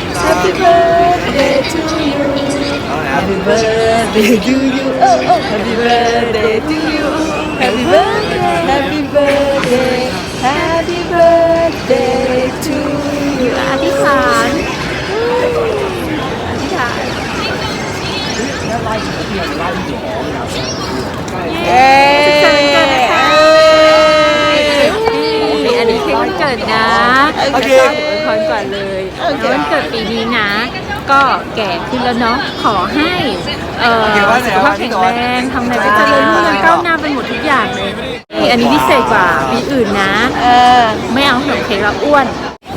Happy birthday to you. Happy birthday to you. Oh, oh. Happy birthday to you. Happy birthday, happy birthday. ดนะโอเคขอก่อนเลยแล้ววันเกิดปีนี้นะ ก็แก่ขึ้นแล้วเนาะขอให้เอ่อสุขภาพแข็งแรงทำอะไรไปเจริญรุ่งเรืองก้าวหน้าไปหมดทุกอย่างเลยนี่อันนี้พิเศษกว่าปีอื่นนะเออไม่เอาขนมเค้กแล้วอ้วน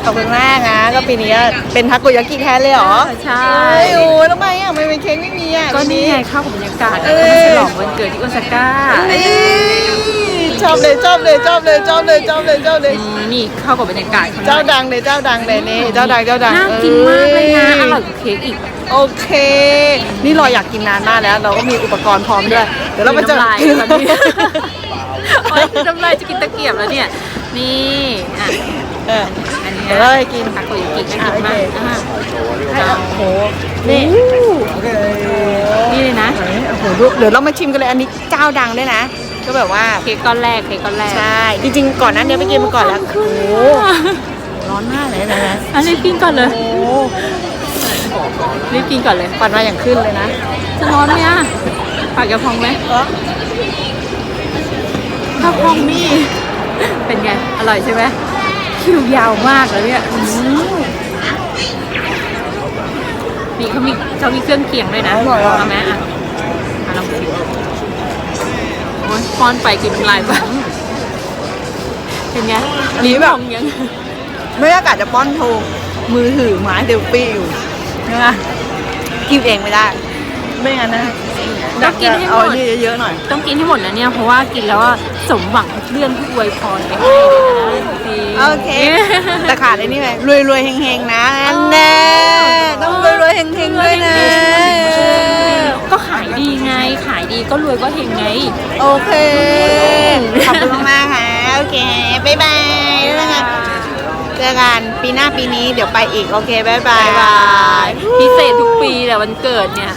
ขอบคุณมากนะก็ปีนี้เป็นทาโกยากิแทนเลยเหรอ ใช่เอ้ยโอ้ยทำไมอะทำไมเป็นเค้กไม่มีอะก็นี่ไงเข้ากับบรรยากาศเอแล้วอก็มาฉลองวันเกิดที่โอซาก้าเอ้ย ชอบเลยชอบเลยชอบเลยชอบเลยชอบเลยชอบเลยอืมนี่เข้ากับบรรยากาศข้งในเจ้าดังเลยเจ้าดังเลยนี่เจ้าดังเจ้าดังน่ากินมากเลยนะอ้อร่อยกว่าเค้กอีก โอเค นี่เราอยากกินนานมากแล้ว เราก็มีอุปกรณ์พร้อมด้วยเดี๋ยวเราไปเจอน้ำลายตอนนี้ โอ๊ยน้ำลายจะกินตะเกียบแล้วเนี่ย นี่อะเออ อันนี้เดี๋ยวเราไปกินทาโกยากิน่ากินมากอะอะให้เอาโอ้โหนี่นี่เลยนะ โอ้โหดูเดี๋ยวเรามาชิมกันเลยอันนี้เจ้าดังด้วยนะ ก็แบบว่าเค้กก้อนแรกเค้กก้อนแรกใช่จริงๆก่อนหนั้นเนี่ยไปกินมาก่อนแล้วโอ้โหร้อนมากเลยนะอันนี้กินก่อนเลยโอ้รีบกินก่อนเลยควันมาอย่างขึ้นเลยนะจะร้อนไหมอะปากจะพองไหมถ้าพองนี่เป็นไง อร่อยใช่ไหมคิวยาวมากเลยเนี่ยอืมนี่เขามีเขามีเครื่องเคียงด้วยนะอร่อยอะเอาไหมอะอะลองชิมโอ้ยป้อนไปกินน้ำลายไปเป็นไงอันนี้แบบลิ้พองยังไม่อากาศจะป้อนโทรมือถือไม้เซลฟี่อยู่ใช่ไหมกินเองไม่ได้ ไม่งั้นนะต้องกินให้หเอามดอันนี้เยอะๆหน่อย ต้องกินให้หมดนะเนี่ย เพราะว่ากินแล้วว่าสมหวังทุกเรื่องที่อวยพรไปให้เลยนะจริง โอเค แต่ขาดไอ้นี่ไหมรวยรวยๆเฮงๆนะอันแน่ต้อ ก็รวยก็เฮงไง โอเค ขอบคุณมากๆค่ะ โอเค บ๊ายบายแล้วกัน เจอกันปีหน้าปีนี้เดี๋ยวไปอีก โอเค บ๊ายบาย พิเศษทุกปีแหละวันเกิดเนี่ย